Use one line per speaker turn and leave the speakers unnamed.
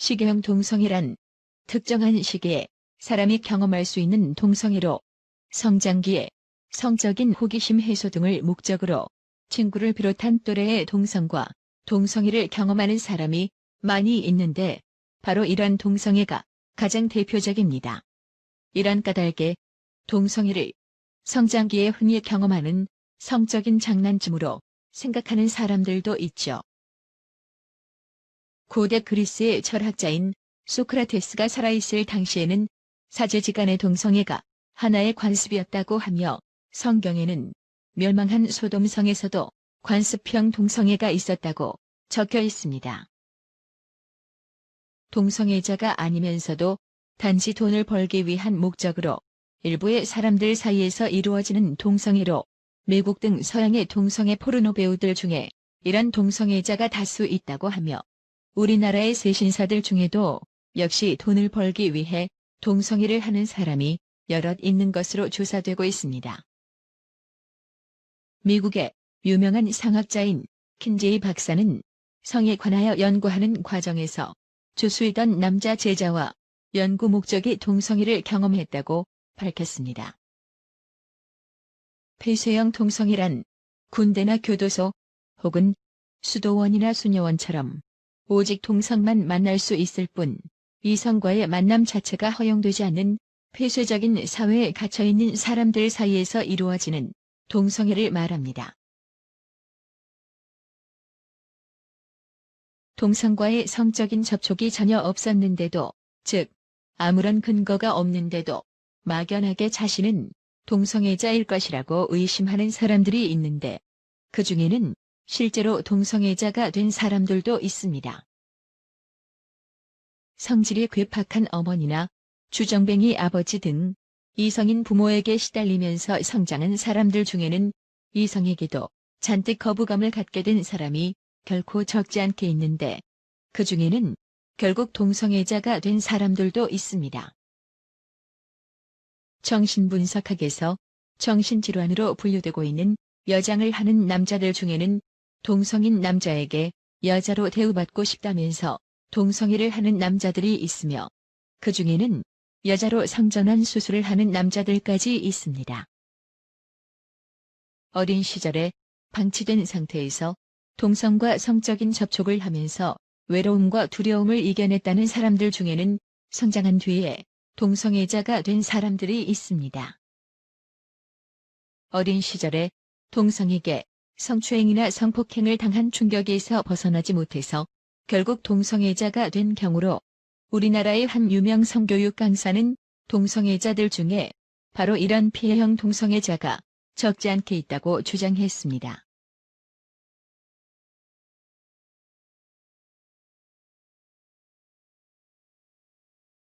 시계형 동성애란 특정한 시기에 사람이 경험할 수 있는 동성애로 성장기에 성적인 호기심 해소 등을 목적으로 친구를 비롯한 또래의 동성과 동성애를 경험하는 사람이 많이 있는데 바로 이런 동성애가 가장 대표적입니다. 이런 까닭에 동성애를 성장기에 흔히 경험하는 성적인 장난쯤으로 생각하는 사람들도 있죠. 고대 그리스의 철학자인 소크라테스가 살아있을 당시에는 사제지간의 동성애가 하나의 관습이었다고 하며 성경에는 멸망한 소돔성에서도 관습형 동성애가 있었다고 적혀 있습니다. 동성애자가 아니면서도 단지 돈을 벌기 위한 목적으로 일부의 사람들 사이에서 이루어지는 동성애로 미국 등 서양의 동성애 포르노 배우들 중에 이런 동성애자가 다수 있다고 하며 우리나라의 세신사들 중에도 역시 돈을 벌기 위해 동성애를 하는 사람이 여럿 있는 것으로 조사되고 있습니다. 미국의 유명한 상학자인 킨제이 박사는 성에 관하여 연구하는 과정에서 조수이던 남자 제자와 연구 목적이 동성애를 경험했다고 밝혔습니다. 폐쇄형 동성애란 군대나 교도소 혹은 수도원이나 수녀원처럼 오직 동성만 만날 수 있을 뿐 이성과의 만남 자체가 허용되지 않는 폐쇄적인 사회에 갇혀있는 사람들 사이에서 이루어지는 동성애를 말합니다. 동성과의 성적인 접촉이 전혀 없었는데도, 즉, 아무런 근거가 없는데도 막연하게 자신은 동성애자일 것이라고 의심하는 사람들이 있는데, 그 중에는 실제로 동성애자가 된 사람들도 있습니다. 성질이 괴팍한 어머니나 주정뱅이 아버지 등 이성인 부모에게 시달리면서 성장한 사람들 중에는 이성에게도 잔뜩 거부감을 갖게 된 사람이 결코 적지 않게 있는데 그 중에는 결국 동성애자가 된 사람들도 있습니다. 정신분석학에서 정신질환으로 분류되고 있는 여장을 하는 남자들 중에는 동성인 남자에게 여자로 대우받고 싶다면서 동성애를 하는 남자들이 있으며 그 중에는 여자로 성전환 수술을 하는 남자들까지 있습니다. 어린 시절에 방치된 상태에서 동성과 성적인 접촉을 하면서 외로움과 두려움을 이겨냈다는 사람들 중에는 성장한 뒤에 동성애자가 된 사람들이 있습니다. 어린 시절에 동성에게 성추행이나 성폭행을 당한 충격에서 벗어나지 못해서 결국 동성애자가 된 경우로 우리나라의 한 유명 성교육 강사는 동성애자들 중에 바로 이런 피해형 동성애자가 적지 않게 있다고 주장했습니다.